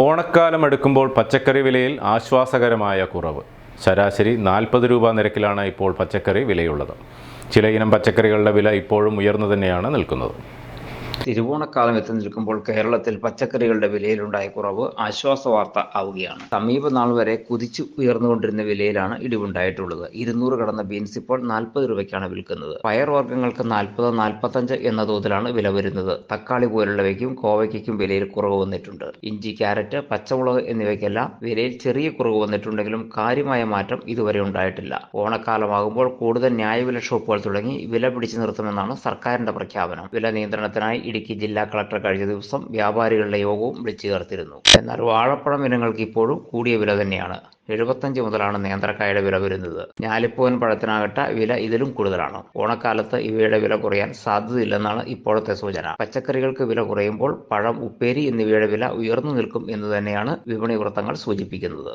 ഓണക്കാലം എടുക്കുമ്പോൾ പച്ചക്കറി വിലയിൽ ആശ്വാസകരമായ കുറവ്. ശരാശരി നാൽപ്പത് രൂപ നിരക്കിലാണ് ഇപ്പോൾ പച്ചക്കറി വിലയുള്ളത്. ചില ഇനം പച്ചക്കറികളുടെ വില ഇപ്പോഴും ഉയർന്നു തന്നെയാണ് നിൽക്കുന്നത്. തിരുവോണക്കാലം എത്തി നിൽക്കുമ്പോൾ കേരളത്തിൽ പച്ചക്കറികളുടെ വിലയിലുണ്ടായ കുറവ് ആശ്വാസ വാർത്ത ആവുകയാണ്. സമീപ നാൾ വരെ കുതിച്ചു ഉയർന്നുകൊണ്ടിരുന്ന വിലയിലാണ് ഇടിവുണ്ടായിട്ടുള്ളത്. ഇരുന്നൂറ് കടന്ന ബീൻസ് ഇപ്പോൾ നാൽപ്പത് രൂപയ്ക്കാണ് വിൽക്കുന്നത്. പയർവർഗങ്ങൾക്ക് നാൽപ്പത് നാൽപ്പത്തഞ്ച് എന്ന തോതിലാണ് വില വരുന്നത്. തക്കാളി പോലുള്ളവയ്ക്കും കോവയ്ക്കും വിലയിൽ കുറവ് വന്നിട്ടുണ്ട്. ഇഞ്ചി ക്യാരറ്റ് പച്ചമുളക് എന്നിവയ്ക്കെല്ലാം വിലയിൽ ചെറിയ കുറവ് വന്നിട്ടുണ്ടെങ്കിലും കാര്യമായ മാറ്റം ഇതുവരെ ഉണ്ടായിട്ടില്ല. ഓണക്കാലമാകുമ്പോൾ കൂടുതൽ ന്യായവില ഷോപ്പുകൾ തുടങ്ങി വില പിടിച്ചു നിർത്തുമെന്നാണ് സർക്കാരിന്റെ പ്രഖ്യാപനം. വില നിയന്ത്രണത്തിനായി ഇടുക്കി ജില്ലാ കളക്ടർ കഴിഞ്ഞ ദിവസം വ്യാപാരികളുടെ യോഗവും വിളിച്ചു ചേർത്തിരുന്നു. എന്നാൽ വാഴപ്പഴം ഇനങ്ങൾക്ക് ഇപ്പോഴും കൂടിയ വില തന്നെയാണ്. എഴുപത്തഞ്ച് മുതലാണ് നേന്ത്രക്കായയുടെ വില വരുന്നത്. ഞാലിപ്പൂവൻ പഴത്തിനാകട്ടെ വില ഇതിലും കൂടുതലാണ്. ഓണക്കാലത്ത് ഇവയുടെ വില കുറയാൻ സാധ്യതയില്ലെന്നാണ് ഇപ്പോഴത്തെ സൂചന. പച്ചക്കറികൾക്ക് വില കുറയുമ്പോൾ പഴം ഉപ്പേരി എന്നിവയുടെ വില ഉയർന്നു നിൽക്കും എന്ന് തന്നെയാണ് വിപണി വൃത്തങ്ങൾ സൂചിപ്പിക്കുന്നത്.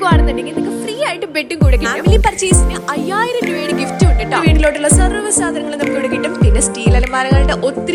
എടുക്കുവാണെന്നുണ്ടെങ്കിൽ നിങ്ങൾക്ക് ഫ്രീ ആയിട്ട് ബെഡും കൂടെ ഫാമിലി പർച്ചേസിന് അയ്യായിരം രൂപയുടെ ഗിഫ്റ്റ് ഉണ്ട് കേട്ടോ വീട്ടിലോട്ടുള്ള സർവ സാധനങ്ങളും നമുക്ക് ഇവിടെ കിട്ടും. പിന്നെ സ്റ്റീൽ അലമാരകളുടെ ഒത്തിരി